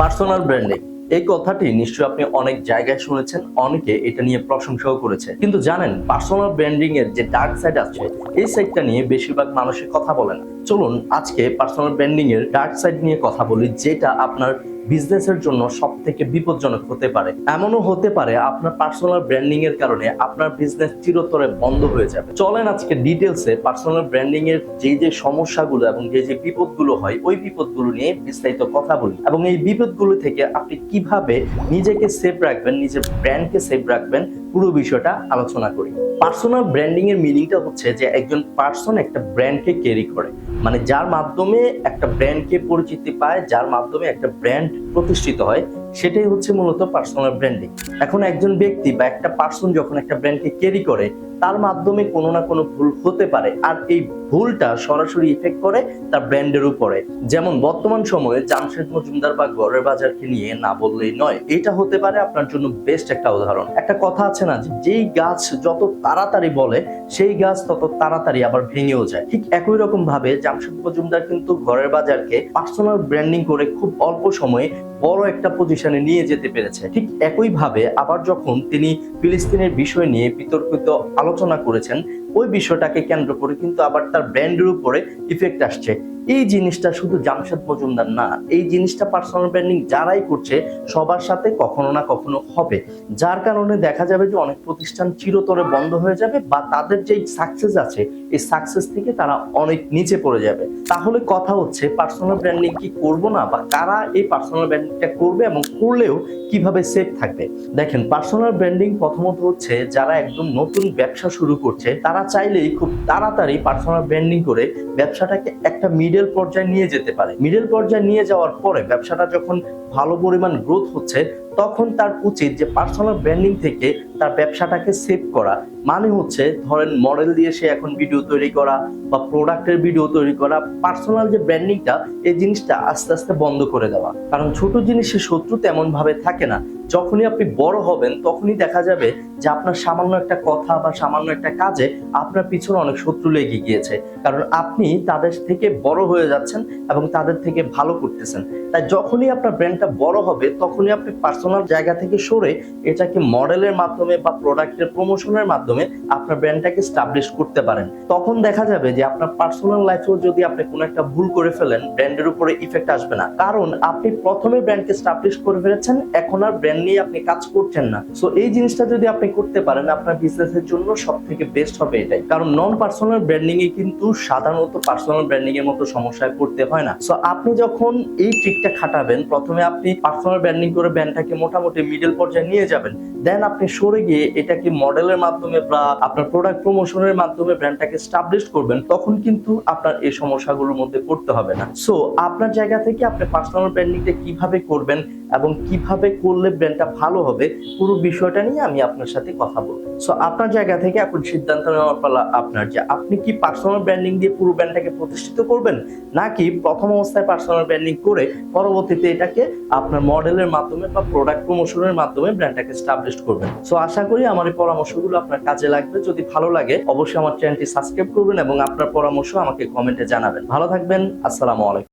Personal branding. এই কথাটি নিশ্চয়ই আপনি অনেক জায়গায় শুনেছেন, অনেকে এটা নিয়ে প্রশংসাও করেছে। কিন্তু জানেন, পার্সোনাল ব্র্যান্ডিং এর যে ডার্ক সাইড আছে, এই সাইডটা নিয়ে বেশিরভাগ মানুষের কথা বলে না। চলুন আজকে পার্সোনাল ব্র্যান্ডিং এর ডার্ক সাইড নিয়ে কথা বলি, যেটা আপনার বিজনেসের জন্য সব থেকে বিপজ্জনক হতে পারে। এমনও হতে পারে আপনার পার্সোনাল ব্র্যান্ডিং এর কারণে আপনার বিজনেস চিরতরে বন্ধ হয়ে যাবে। চলেন আজকে ডিটেলসে পার্সোনাল ব্র্যান্ডিং এর যে যে সমস্যাগুলো এবং যে যে বিপদগুলো হয়, ওই বিপদগুলো নিয়ে বিস্তারিত কথা বলি। এবং এই বিপদগুলো থেকে আপনি কীভাবে নিজেকে সেফ রাখবেন, নিজের ব্র্যান্ডকে সেফ রাখবেন পুরো বিষয়টা আলোচনা করি। পার্সোনাল ব্র্যান্ডিং এর মিনিংটা হচ্ছে যে একজন পার্সন একটা ব্র্যান্ডকে ক্যারি করে। মানে যার মাধ্যমে একটা ব্র্যান্ডকে পরিচিতি পায়, যার মাধ্যমে একটা ব্র্যান্ড প্রতিষ্ঠিত হয় সেটাই হচ্ছে মূলত পার্সোনাল ব্র্যান্ডিং এখন একজন ব্যক্তি বা একটা পার্সন যখন একটা ব্র্যান্ডকে ক্যারি করে, তার মাধ্যমে কোনো না কোনো ভুল হতে পারে। আর এই ভুলটা সরাসরি ইফেক্ট করে তার ব্র্যান্ডের উপরে। যেমন বর্তমান সময়ে জামশেদ মজুমদার বা গড়ের বাজারকে নিয়ে না বললেই নয়, এটা হতে পারে আপনার জন্য বেস্ট একটা উদাহরণ। একটা কথা আছে না যেই গাছ যত তাড়াতাড়ি বলে সেই গাছ তত তাড়াতাড়ি আবার ভেঙেও যায়। ঠিক একই রকম ভাবে জামশেদ মজুমদার কিন্তু ঘরের বাজারকে পার্সোনাল ব্র্যান্ডিং করে খুব অল্প সময়ে বড় একটা পজিশনে নিয়ে যেতে পেরেছে। ঠিক একই ভাবে আবার যখন তিনি ফিলিস্তিনের বিষয় নিয়ে বিতর্কিত আলোচনা করেছেন, ওই বিষয়টাকে কেন্দ্র করে কিন্তু আবার তার ব্র্যান্ডের উপরে ইফেক্ট আসছে। এই জিনিসটা শুধু জামশেদ মজুমদার না, এই জিনিসটা পার্সোনাল ব্র্যান্ডিং যারাই করছে, সবার সাথে কখনো না কখনো হবে। যার কারণে দেখা যাবে যে অনেক প্রতিষ্ঠান চিরতরে বন্ধ হয়ে যাবে বা তাদের যেই সাকসেস আছে, এই সাকসেস থেকে তারা অনেক নিচে পড়ে যাবে। তাহলে কথা হচ্ছে পার্সোনাল ব্র্যান্ডিং কি করব না বা কারা এই পার্সোনাল ব্র্যান্ডিংটা করবে এবং করলেও কীভাবে সেফ থাকবে? দেখেন পার্সোনাল ব্র্যান্ডিং প্রথমত হচ্ছে, যারা একদম নতুন ব্যবসা শুরু করছে, তারা চাইলেই খুব তাড়াতাড়ি পার্সোনাল ব্র্যান্ডিং করে ব্যবসাটাকে একটা মিডল পর্যায়ে নিয়ে যেতে পারে। মিডল পর্যায়ে নিয়ে যাওয়ার পরে ব্যবসাটা যখন ভালো পরিমাণ গ্রোথ হচ্ছে তখন তার উচিত যে পার্সোনাল ব্র্যান্ডিং থেকে তার ব্যবসাটাকে সেভ করা। মানে হচ্ছে, ধরেন মডেল দিয়ে সে এখন ভিডিও তৈরি করা বা প্রোডাক্টের ভিডিও তৈরি করা পার্সোনাল যে ব্র্যান্ডিংটা এই জিনিসটা আস্তে আস্তে বন্ধ করে দেওয়া। কারণ ছোট জিনিসের শত্রু তেমন ভাবে থাকে না। যখনই আপনি বড় হবেন, তখনই দেখা যাবে যে আপনার সামান্য একটা কথা বা সামান্য একটা কাজে আপনার পিছনে অনেক শত্রু লেগে গিয়েছে। কারণ আপনি তাদের থেকে বড় হয়ে যাচ্ছেন এবং তাদের থেকে ভালো করতেছেন। তাই যখনই আপনার ব্র্যান্ডটা বড় হবে, তখনই আপনি পার্সোনাল জায়গা থেকে সরে এটাকে মডেলের মাধ্যমে বা প্রোডাক্টের প্রমোশনের মাধ্যমে আপনার ব্র্যান্ডটাকে স্টাবলিশ করতে পারেন। তখন দেখা যাবে যে আপনার পার্সোনাল লাইফেও যদি আপনি কোনো একটা ভুল করে ফেলেন ব্র্যান্ডের উপরে ইফেক্ট আসবে না। কারণ আপনি প্রথমে ব্র্যান্ডকে স্টাবলিশ করে ফেলেছেন, এখন আর ব্র্যান্ড নিয়ে আপনি কাজ করছেন না। সো এই জিনিসটা যদি আপনি করতে পারেন, আপনার বিজনেসের জন্য সব থেকে বেস্ট হবে এটাই। কারণ নন পার্সোনাল ব্র্যান্ডিং এ কিন্তু সাধারণত পার্সোনাল ব্র্যান্ডিং এর মতো সমস্যায় পড়তে হয় না। সো আপনি যখন এই ট্রিকটা খাটাবেন, প্রথমে আপনি পার্সোনাল ব্র্যান্ডিং করে ব্র্যান্ডটাকে মোটামুটি মিডল পর্যায়ে নিয়ে যাবেন। দেন আপনি সরে গিয়ে এটাকে মডেলের মাধ্যমে বা আপনার প্রোডাক্ট প্রমোশনের মাধ্যমে ব্র্যান্ডটাকে স্টাবলিশ করবেন, তখন কিন্তু আপনার এই সমস্যাগুলোর মধ্যে পড়তে হবে না। সো আপনার জায়গা থেকে আপনি পার্সোনাল ব্র্যান্ডিংটা কীভাবে করবেন এবং কীভাবে করলে ব্র্যান্ডটা ভালো হবে, পুরো বিষয়টা নিয়ে আমি আপনার সাথে কথা বলব। সো আপনার জায়গা থেকে এখন সিদ্ধান্ত নেওয়ার পালা আপনার যে আপনি কি পার্সোনাল ব্র্যান্ডিং দিয়ে পুরো ব্র্যান্ডটাকে প্রতিষ্ঠিত করবেন, নাকি প্রথম অবস্থায় পার্সোনাল ব্র্যান্ডিং করে পরবর্তীতে এটাকে আপনার মডেলের মাধ্যমে বা প্রোডাক্ট প্রমোশনের মাধ্যমে ব্র্যান্ডটাকে স্টাবলিশ করবেন। সো আশা করি আমার এই পরামর্শগুলো আপনার কাজে লাগবে। যদি ভালো লাগে, অবশ্যই আমার চ্যানেলটি সাবস্ক্রাইব করবেন এবং আপনার পরামর্শ আমাকে কমেন্টে জানাবেন। ভালো থাকবেন, আসসালামু আলাইকুম।